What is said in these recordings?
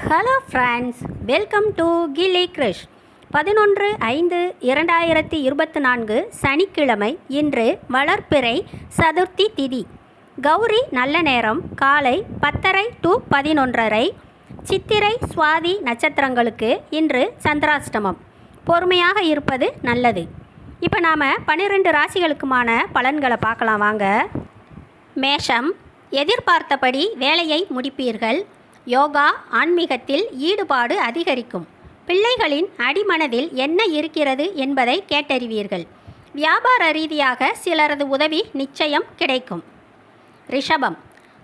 Hello friends welcome to Kili Krish பதினொன்று ஐந்து இரண்டாயிரத்தி இருபத்தி நான்கு சனிக்கிழமை இன்று வளர்ப்பிறை சதுர்த்தி திதி. கௌரி நல்ல நேரம் காலை பத்தரை டு பதினொன்றரை. சித்திரை சுவாதி நட்சத்திரங்களுக்கு இன்று சந்திராஷ்டமம். பொறுமையாக இருப்பது நல்லது. இப்போ நாம் பன்னிரெண்டு ராசிகளுக்குமான பலன்களை பார்க்கலாம் வாங்க. மேஷம் எதிர்பார்த்தபடி வேலையை முடிப்பீர்கள். யோகா ஆன்மீகத்தில் ஈடுபாடு அதிகரிக்கும். பிள்ளைகளின் அடிமனதில் என்ன இருக்கிறது என்பதை கேட்டறிவீர்கள். வியாபார ரீதியாக சிலரது உதவி நிச்சயம் கிடைக்கும். ரிஷபம்.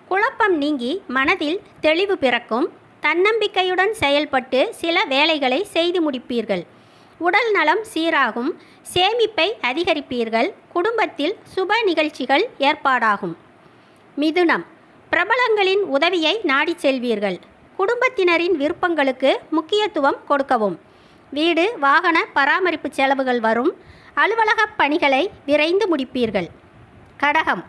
குழப்பம் நீங்கி மனதில் தெளிவு பிறக்கும். தன்னம்பிக்கையுடன் செயல்பட்டு சில வேலைகளை செய்து முடிப்பீர்கள். உடல் நலம் சீராகும். சேமிப்பை அதிகரிப்பீர்கள். குடும்பத்தில் சுப நிகழ்ச்சிகள் ஏற்பாடாகும். மிதுனம். பிரபலங்களின் உதவியை நாடி செல்வீர்கள். குடும்பத்தினரின் விருப்பங்களுக்கு முக்கியத்துவம் கொடுக்கவும். வீடு வாகன பராமரிப்பு செலவுகள் வரும். அலுவலகப் பணிகளை விரைந்து முடிப்பீர்கள். கடகம்.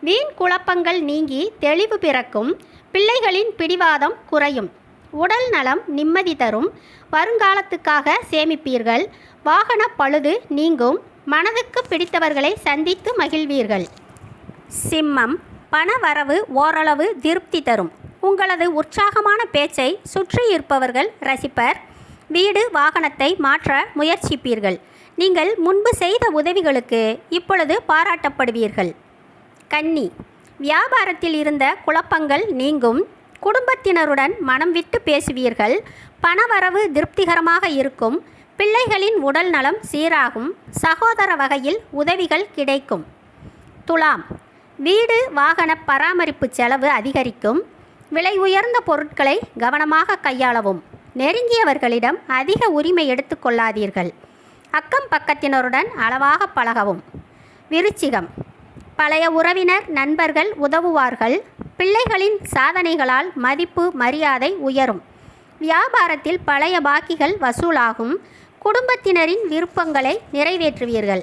வீண் குழப்பங்கள் நீங்கி தெளிவு பிறக்கும். பிள்ளைகளின் பிடிவாதம் குறையும். உடல் நலம் நிம்மதி தரும். வருங்காலத்துக்காக சேமிப்பீர்கள். வாகன பழுது நீங்கும். மனதுக்கு பிடித்தவர்களை சந்தித்து மகிழ்வீர்கள். சிம்மம். பண வரவு ஓரளவு திருப்தி தரும். உங்களது உற்சாகமான பேச்சை சுற்றி இருப்பவர்கள் ரசிப்பர். வீடு வாகனத்தை மாற்ற முயற்சிப்பீர்கள். நீங்கள் முன்பு செய்த உதவிகளுக்கு இப்பொழுது பாராட்டப்படுவீர்கள். கன்னி. வியாபாரத்தில் இருந்த குழப்பங்கள் நீங்கும். குடும்பத்தினருடன் மனம் விட்டு பேசுவீர்கள். பணவரவு திருப்திகரமாக இருக்கும். பிள்ளைகளின் உடல் நலம் சீராகும். சகோதர வகையில் உதவிகள் கிடைக்கும். துலாம். வீடு வாகன பராமரிப்பு செலவு அதிகரிக்கும். விலை உயர்ந்த பொருட்களை கவனமாக கையாளவும். நெருங்கியவர்களிடம் அதிக உரிமை எடுத்துக்கொள்ளாதீர்கள் அக்கம் பக்கத்தினருடன் அளவாக பழகவும். விருச்சிகம். பழைய உறவினர் நண்பர்கள் உதவுவார்கள். பிள்ளைகளின் சாதனைகளால் மதிப்பு மரியாதை உயரும். வியாபாரத்தில் பழைய பாக்கிகள் வசூலாகும். குடும்பத்தினரின் விருப்பங்களை நிறைவேற்றுவீர்கள்.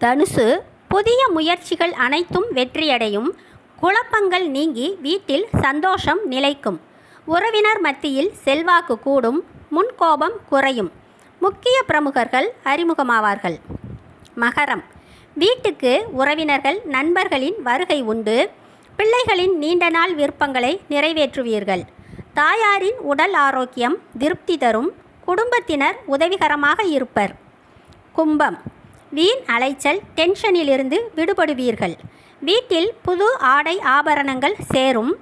தனுசு. புதிய முயற்சிகள் அனைத்தும் வெற்றியடையும். குழப்பங்கள் நீங்கி வீட்டில் சந்தோஷம் நிலைக்கும். உறவினர் மத்தியில் செல்வாக்கு கூடும். முன்கோபம் குறையும். முக்கிய பிரமுகர்கள் அறிமுகமாவார்கள். மகரம். வீட்டுக்கு உறவினர்கள் நண்பர்களின் வருகை உண்டு. பிள்ளைகளின் நீண்ட நாள் விருப்பங்களை நிறைவேற்றுவீர்கள். தாயாரின் உடல் ஆரோக்கியம் திருப்தி தரும். குடும்பத்தினர் உதவிகரமாக இருப்பர். கும்பம். வீண் அலைச்சல் டென்ஷனிலிருந்து விடுபடுவீர்கள். வீட்டில் புது ஆடை ஆபரணங்கள் சேரும்.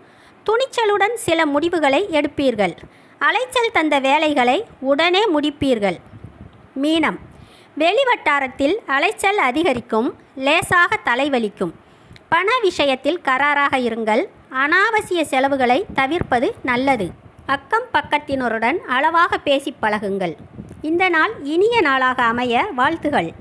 துணிச்சலுடன் சில முடிவுகளை எடுப்பீர்கள். அலைச்சல் தந்த வேலைகளை உடனே முடிப்பீர்கள். மீனம். வெளிவட்டாரத்தில் அலைச்சல் அதிகரிக்கும் லேசாக தலைவலிக்கும். பண விஷயத்தில் கராராக இருங்கள். அனாவசிய செலவுகளை தவிர்ப்பது நல்லது. அக்கம் பக்கத்தினருடன் அளவாக பேசி பழகுங்கள். இந்த நாள் இனிய நாளாக அமைய வாழ்த்துகள்.